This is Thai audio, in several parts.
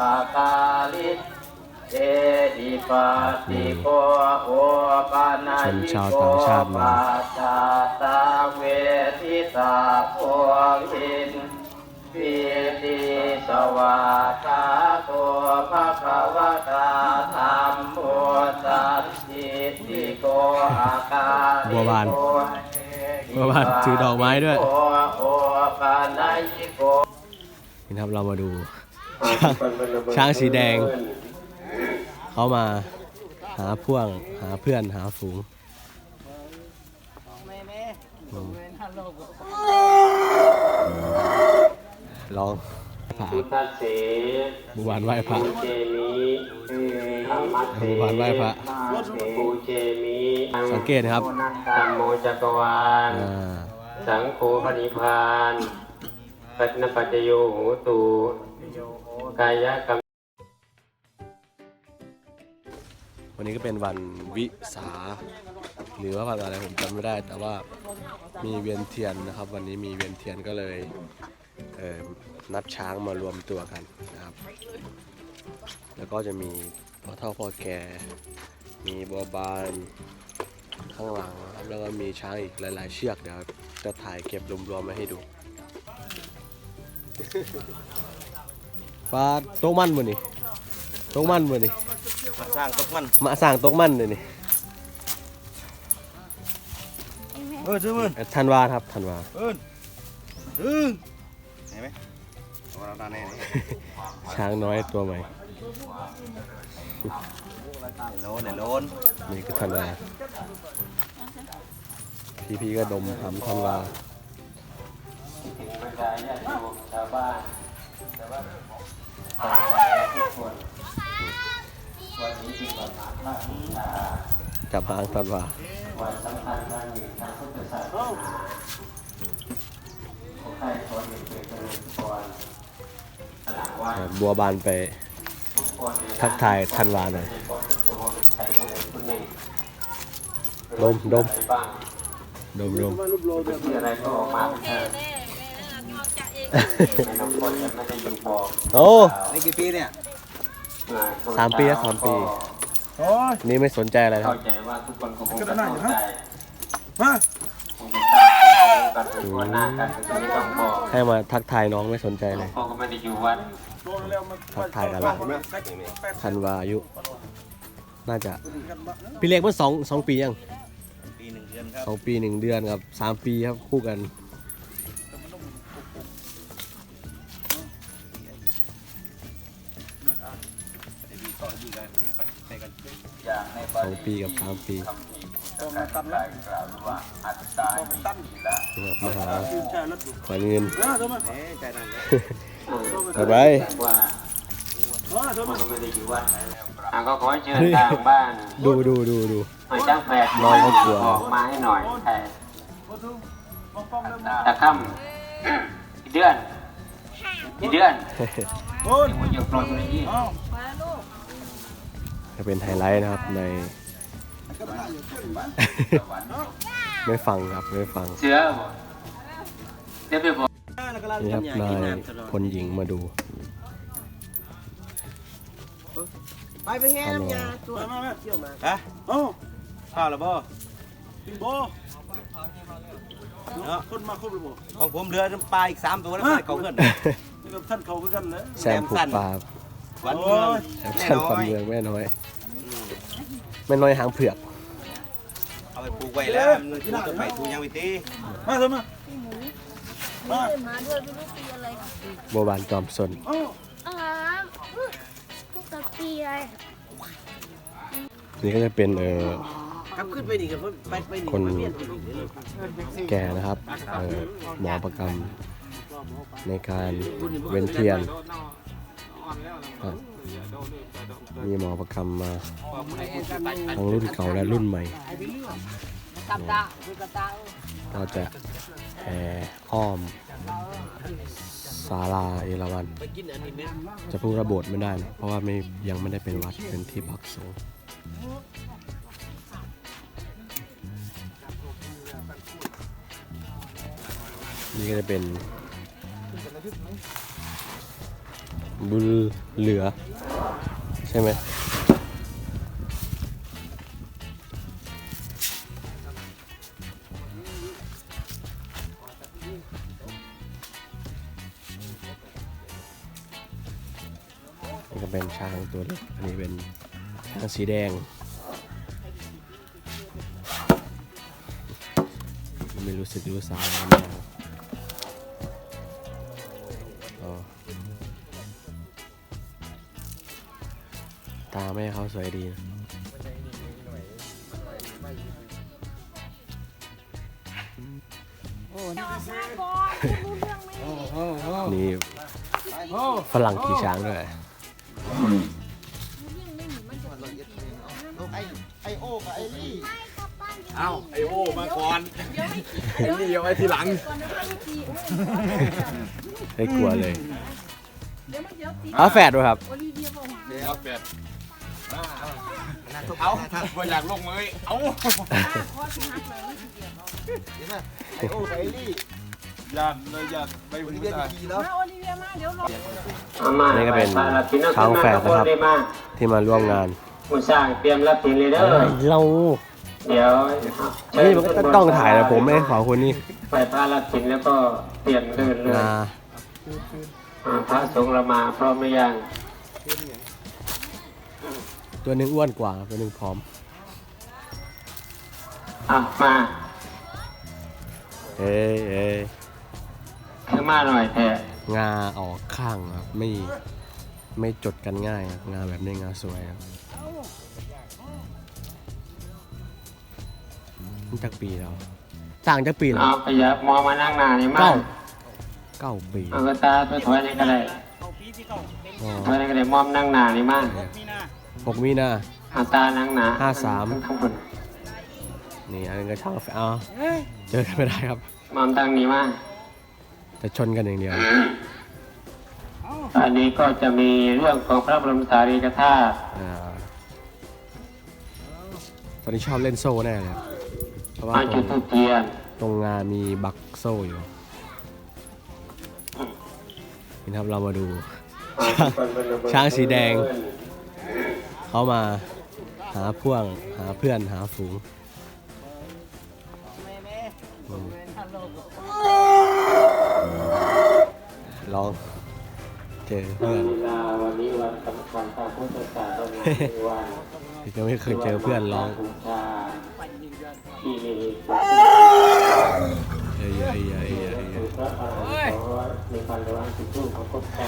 อาคาลิเอหิปัสสิโกโอปานาชนยิชาวโกต่างชาติมาปัสสะตาเวทิตาโพหินปีติสวาคาโตภะคะวะตาธรรมโมสันติติโกอาคาลิบัวบานโกบัวบานถือดอกไม้ด้วยโอโอปานายิโกนี่ครับเรามาดู ช้างช้างสีแดง เขามาหาพ่วงหาเพื่อนหาฝูงอืมลองผ่าพุทธเสบุวานไหว้พระเจมิธรรมเสบุวานไหว้พระปูเจมิสังเกตนะครับธรรมโมจักรวาลอ่าสังโฆปณิพานปัจนปัจจโยโหตู กายกรรมวันนี้ก็เป็นวันวิสา หรือว่าวันอะไรผมจำไม่ได้ แต่ว่ามีเวียนเทียนนะครับ วันนี้มีเวียนเทียนก็เลยเอ่อนัดช้างมารวมตัวกันนะครับ แล้วก็จะมีพ่อเท่าพ่อแก่มีบัวบานข้างหลังนะครับแล้วก็มีช้างอีกหลาย ๆ เชือกเดี๋ยวจะถ่ายเก็บรวมๆมาให้ดู ปลาโต๊ะมันบ่นี่โต๊ะมันบ่นี่สร้างตกมันมาสร้างโต๊ะมันเลยนี่เออซื้อมันธันวาครับธันวาเออดึงเห็นไหมเอาเราตาแน่นี่ช้างน้อยตัวใหม่โลนเนี่ยโลนนี่คือธันวาพี่พี่ก็ดมหำธันวา บรรดาญาติโยมชาวบ้านแต่ว่าขอใจทุกคน วันนี้เป็นวันมาฆบูชาจับหางธันวาวันสำคัญวันหนึ่งทางพุทธศาสนาขอให้ขอเด็กเกิดเจริญพรหลังวันบัวบานไปทักทายธันวาหน่อยดมดมดมดมมีอะไรก็ออกมา เถอะไม่ต้องคนจะไม่ได้อยู่บอกโอ้นี่กี่ปีเนี่ยสามปีครับสามปี โอ้ยนี่ไม่สนใจอะไรคเข้ารับใจว่าทุกคนคงจะเข้าใจมาคงจะทราบกันเป็นคนหน้ากันเป็นไม่ต้องบอกให้มาทักทายน้องไม่สนใจเลยพ่อก็ไม่ได้อยู่วัดทักทายกันละธันวาอายุ น่าจะพี่เล็กเมื่อสองสองปียังปีหนึ่งเดือนครับสองปีหนึ่งเดือนครับสามปีครับคู่กัน สองปีกับสามปีการกล่าวกล่าวว่าอัตตาหิละนะครับมาหาขวัญเงินเอ๊ะใจนั่นเลยต่อไปว่าพ่อก็ไม่ได้อยู่วัดอะก็ขอเชิญทางบ้านดูดูดูดูหอยจ้างแฝดน้องเขากลัวออกมาให้หน่อยแต่ตะค่ำอีกเดือนอีกเดือนโอ้ยมันอยู่ปลดเลยยี่เอ้า จะเป็นไฮไลท์นะครับใน ไม่ฟังครับไม่ฟังเสือบ่เดี๋ยวไปบอกนี่ครับนายพลหญิงมาดูไปไปแห่น้ำยาตัวมามาเที่ยวมาฮะโอ้ข้าวแล้วบ่กินบ่เนาะคนมาครบเลยบ่ของผมเหลือน้ำปลาอีกสามตัวแล้วไปเขาเพื่อนนี่กับท่านเขาคือกันนะแซมผูกปลาห วันเมืองแซมแน่ชันน้ฟันอยเมืองแม่น้อยแม่น้อยหางเผือกเอาไปปลูกไว้แล้วมันปลูกต้นไม้ทูยังวิธีมาเถอะมาไม่ได้มาด้วยไม่รู้ปีอะไรโบวบานจอมสนเอ้าอ่าพวกตะปีอะไรนี่ก็จะเป็นเออครับขึ้นไปนี่กันไปไปนี่คนมาเมียนไปนี่แก่นะครับเออหมอประกรรมในการเว้นเทียนครับ มีหมอประกรรมาทั้งรุ่นเก่าและรุ่นใหม่ตามตาคือกระตาก็จะแห่อ้อมศาลาเอราวัณไปกินจะพูดระโบทไม่ได้นะเพราะว่าไม่ยังไม่ได้เป็นวัดเป็นที่พักสงฆ์นี่ก็จะเป็น บุญเหลือ ใช่ไหมนี่ก็เป็นช้างตัวเล็กอันนี้เป็นช้างสีแดง ไม่รู้สึกรู้สาวแล้ว แม่เขาสวยดีนะนี่ฝรั่งขี่ช้างด้วยไอโอกับไอลี่เอ้าไอโอมาก่อนไอ้นี่เอาไว้ทีหลังไม่กลัวเลยอ้าแฝดด้วยครับเอาแปด เอาว่านอยากลงมือเอาไอโอกับไอลี่อยากเลยอยากไปวันวันนี้นี้เรียนได้ดีแล้วเอนี่ก็เป็นช้างแฝดนะครับ ที่มาร่วมงานผู้สร้างเตรียมรับถึงเลยเด้อเราเดี๋ยวนี่มันก็ต้องถ่ายแต่ผมไม่ขอคุณนี่ไปพระรับถึงแล้วก็เตรียมเดินเลยพระสงฆ์เรามาพร้อมหรือยัง ตัวหนึ่งอ้วนกว่า ตัวหนึ่งผอม อะมาเอ้ยเอ้ยขึ้นมาหน่อยแท้งาออกข้างครับ ไม่ ไม่จดกันง่ายครับ งาแบบนี้งาสวยครับนี่จักปีแล้วต่างจักปีแล้วเอาขยับมองมานั่งหน้านี่มาเก้าเก้าปี เอากระตาไปถอยนี่ก็ได้อ๋อถอยนี่ก็ได้มอมนั่งหน้านี่มาห กมีนาเอาตานั่งหน้าห้าสามทั้งคนนี่อันนี้ก็ช่างแฟเอาเจอกันไม่ได้ครับมอมตั้งนี้มาแต่ชนกันอย่างเดียว อันนี้ก็จะมีเรื่องของพระบรมสารีริกธาตุอ่าตอนนี้ชอบเล่นโซ่แน่เลยครับเพราะว่ามาตรจุดงทูปเทียนตรงงานมีบักโซ่อยู่นี่ครับเรามาดู ช้างสีแดง เขามาหาพ่วงหาเพื่อนหาฝูงอืมลองเจอเพื่อนเวลาวันนี้วันสำคัญทางพุทธศาสนาคือวันยังไม่เคยเจอเพื่อนร้องบูชาที่มีเอ้ยเอ้ยเอ้ย เอ้ยเอ้ยคือพระอรหันต์ของในพันระวังสิบรูปของพระเจ้า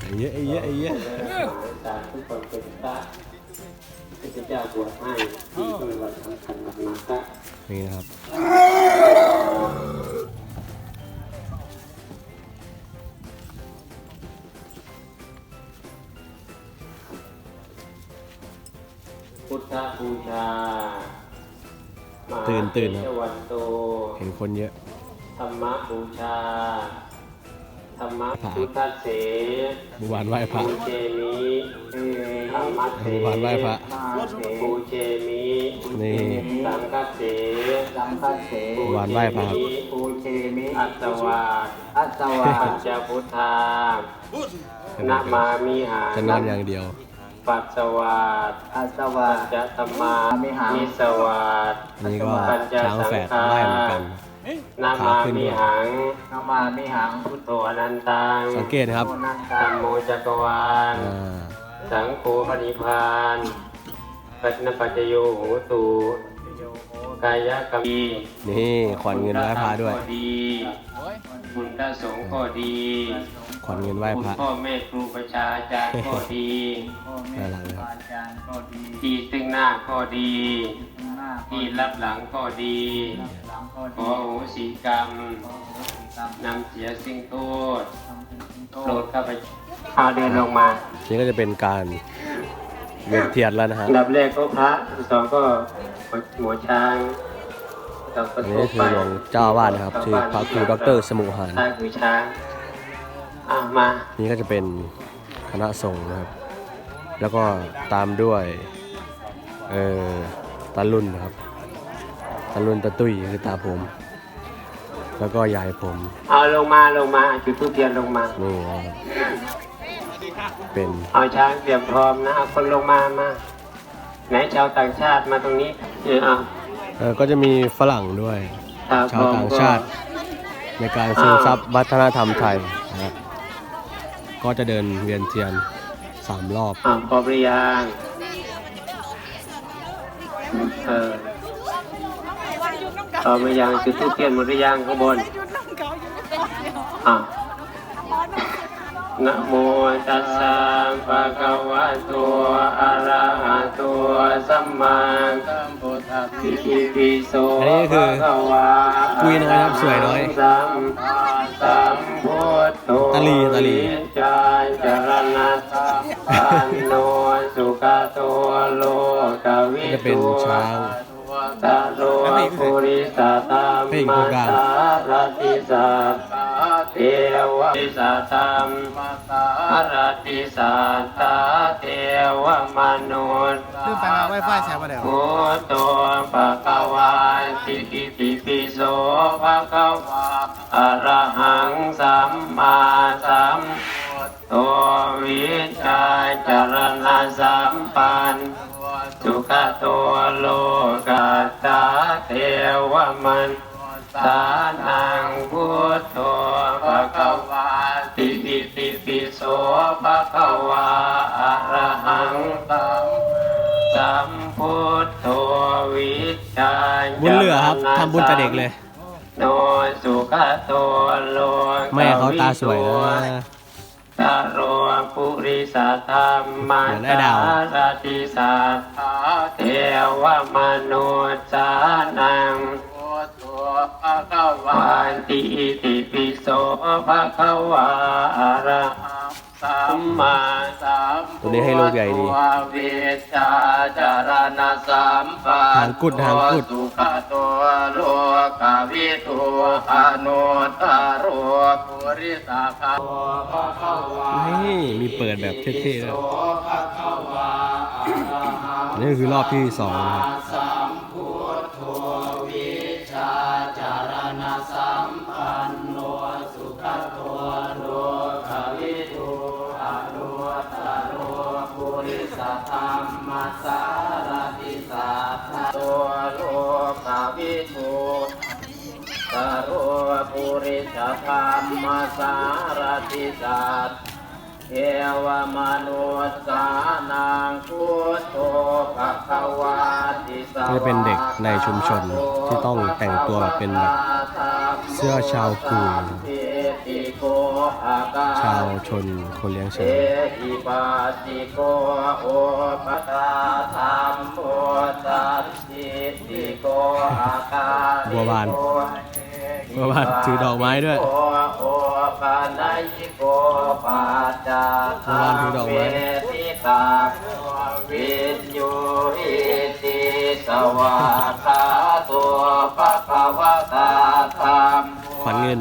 เอ้ยเอ้ยเอ้ยอ้ยสาทุกคนเป็นพระที่พระเจ้าบวชให้ที่เป็นวันสำคัญมากๆนี่ครับพุทธบูชาตื่นตื่นครับมหาวันโตเห็นคนเยอะ ธรรมบูชา ธรรมพระพุทธเสเมื่อวานไหว้พระ ปูเจมิธรรมเสเมื่อวานไหว้พระ ปูเจมินี่ สังฆเสสังฆเสเมื่อวานไหว้พระครับปูเจมิอัตวาอัตวาปัญจพุทธานะมามิหาจะนอนอย่างเดียว ปัสสวาสปัสสวาสจะธรรมามิหามิสวาสนี่ก็ช้างแฝดไหว้เหมือนกัน นามามิหังนามามิหังพุทโธอนันตังสังเกตนะครับธัมโมจักรวาลอ่าสังโฆปณิพานปัจนปัจจโยโหตุกายกรรมีนี่ขวัญเงินไหว้พระด้วยก็ดีบุญพระสงฆ์ก็ดีขวัญเงินไหว้คุพณระพ่อแม่ครูประชาอาจารย์ก็ดีน่ารักเลยครับที่ซึ่งหน้าก็ดี ที่รับหลังก็ดีขอโหสิกรรมนำเสียสิ่งโทษโปรดข้าพเจ้าเอาเดินลงมา นี่ก็จะเป็นการเวียนเทียนแล้วนะฮะอันดับแรกก็พระอันดับสองก็หัวช้างต่อไปอันนี้ก็คือหลวงเจ้าอาวาสนะครับชื่อพระครูดรสมุหารช้างคือช้างอะมานี่ก็จะเป็นคณะสงฆ์นะครับ แล้วก็ตามด้วยเอ่อ ตาลุ่นนะครับตาลุ่นตาตุ้ยคือตาผม แล้วก็ยายผมเอาลงมาลงมาจุดทูปเทียนลงมานี่นะครับเป็นเอาช้างเตรียมพร้อมนะเอาคนลงมามาไหนชาวต่างชาติมาตรงนี้เนี่ยเอาเออก็จะมีฝรั่งด้วยถ้ชาวต่างชาติ ในการซึมซับวัฒนธรรมไทยนะฮะก็จะเดินเวียนเทียนสามรอบ อ่าพร้อมหรือยัง เออพร้อมหรือยังจุดทูปเทียนหมดหรือยังข้างบนอะนะโมตัสสะภะคะวะโตอะระหะโตสัมมาสัมพุทธัสสะอิติปิโสอันนี้ก็คือภะคะวะคุยน้อยครับสวยน้อย สัมพุทโธตะลีตะลีจาจารณะสัมปันโนสุขโตโลกวิก็จะเป็นทูช้าตาโลปุริสตตามพระเอกโครมารสารติสัต เทวะติสัตตามสารติสัตตาเทวมนุษย์ลืมไปว่าไวไฟใช้ประเดี๋ยวพุทโธภะคะวาติติปิปิโสภะคะวะอะระหังสัมมาสัมพุทโธวิชาจารณะสัมปันสุขโตโลกัสสะเทวมันสานัง ภะคะวะอะระหังสัมสัมพุทโธวิชาบุญเหลือครับทำบุญแต่เด็กเลย โนสุขโตโลกแม่เขาตาสวยนะตาโรปุริสธรรมเหมือนไอ้ดาวสาติสัทธาเทวมนุษย์สานังพุทโธภะคะวาติอิติปิโสภะคะวาอะระหัง สัมมาสัมพุทธตัวนี้ให้ลูกใหญ่ดีเวชาจารณสัมปันหางกุดหางกุดสุขตัวโลกวิทูอนุตารปุริสาคานี่มีเปิดแบบเท่ๆด้วยอันนี่คือรอบที่สองนะครับ ธรรมสารตัวโลกวิทูตโรปุริสธรรมสารติสัตเทวมนุษย์สานังพุทโธภะควาติสวะนี่เป็นเด็กในชุมชนที่ต้องแต่งตัวแบบเป็นแบบเสื้อชาวกุย ชาวชนคนเลี้ยงเช้างหิปัสสิโกโอปตาธรรมโมสันติติโกอาคาบัวบานบัวบานถือดอกไม้ด้วยโอปานายิโกปัจาบัวบานถือดอกไม้เวทิตาวิญญูอิติสวาคาตัวปะคะวตาธรรมขวัญเงิน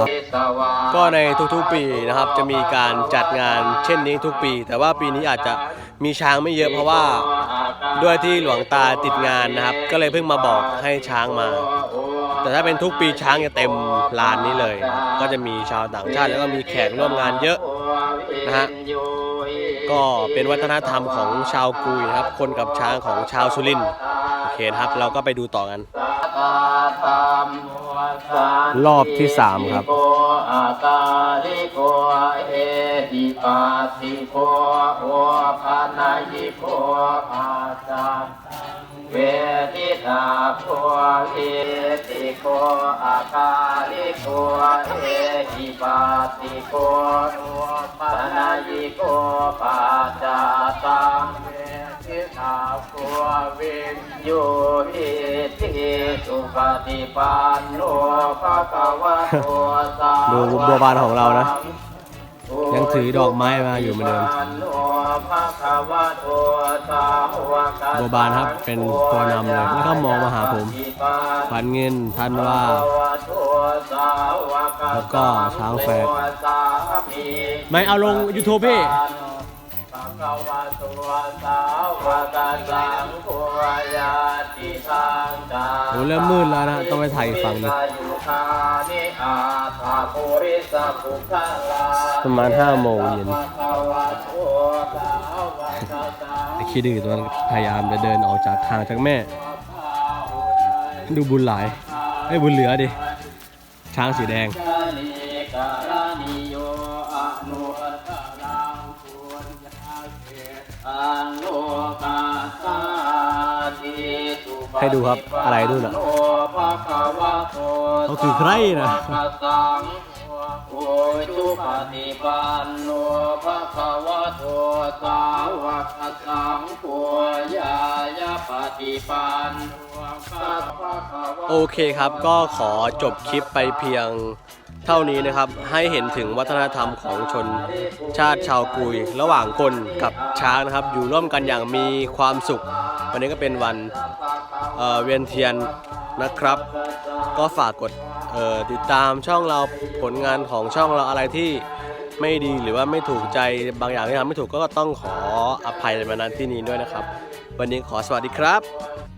สันติปิโกสวาก็ในทุกๆปีนะครับจะมีการจัดงานเช่นนี้ทุกปี แต่ว่าปีนี้อาจจะมีช้างไม่เยอะเพราะว่าด้วยที่หลวงตาติดงานนะครับ ก็เลยเพิ่งมาบอกให้ช้างมา แต่ถ้าเป็นทุกปีช้างจะเต็มลานนี้เลย ก็จะมีชาวต่างชาติแล้วก็มีแขกร่วมงานเยอะนะฮะก็เป็นวัฒนธรรมของชาวกุยนะครับ คนกับช้างของชาวสุรินทร์โอเคครับ เราก็ไปดูต่อกัน รอบที่สามครับโกอาตาลิโกเอหิปัสสิโกโอปานายิโกอาจาเวทิตาโพเอติโกอาคาลิโกเอหิปัสสิโกโอปานายิโกปัจจาตัง เวทิตาโพวินโยหิติสุปฏิปันโนภะคะวะโตสาดูบัวบานของเรานะ ยังถือดอกไม้มาอยู่เหมือนเดิมบัวบานครับเป็นตัวนำเลยแล้วก็มองมาหาผมขวัญเงินทันว่า แล้วก็ช้างแฝดไม่เอาลง YouTube พี่ โหเริ่มมืดแล้วนะต้องไปถ่ายอีกฝั่งหนึ่งยุคานิอาตาปุริสสัพพุทธาลาประมาณ5โมงเย็นภะคะวะโตสาวกสัตตาไอ้ขี้ดื้อตัวนั้นพยายามจะเดินออกจากทางจากแม่ ดูบุญหลายไอ้ยบุญเหลือดิช้างสีแดง ให้ดูครับอะไรนู่นน่ะเขาคือใครนะโอจุปฏิปันโนภะคะวะโตสาวกสังโฆยายาปฏิปันโนสัพพะคะวะโอเคครับก็ขอจบคลิปไปเพียงเท่านี้นะครับ ให้เห็นถึงวัฒนธรรมของชนชาติชาวกุย ระหว่างคนกับช้างนะครับ อยู่ร่วมกันอย่างมีความสุข วันนี้ก็เป็นวัน เเวียนเทียนนะครับ ก็ฝากกดติดตามช่องเราผลงานของช่องเราอะไรที่ไม่ดีหรือว่าไม่ถูกใจบางอย่างที่ทำไม่ถูกก็ต้องขออภัยในมาณที่นี้ด้วยนะครับ วันนี้ขอสวัสดีครับ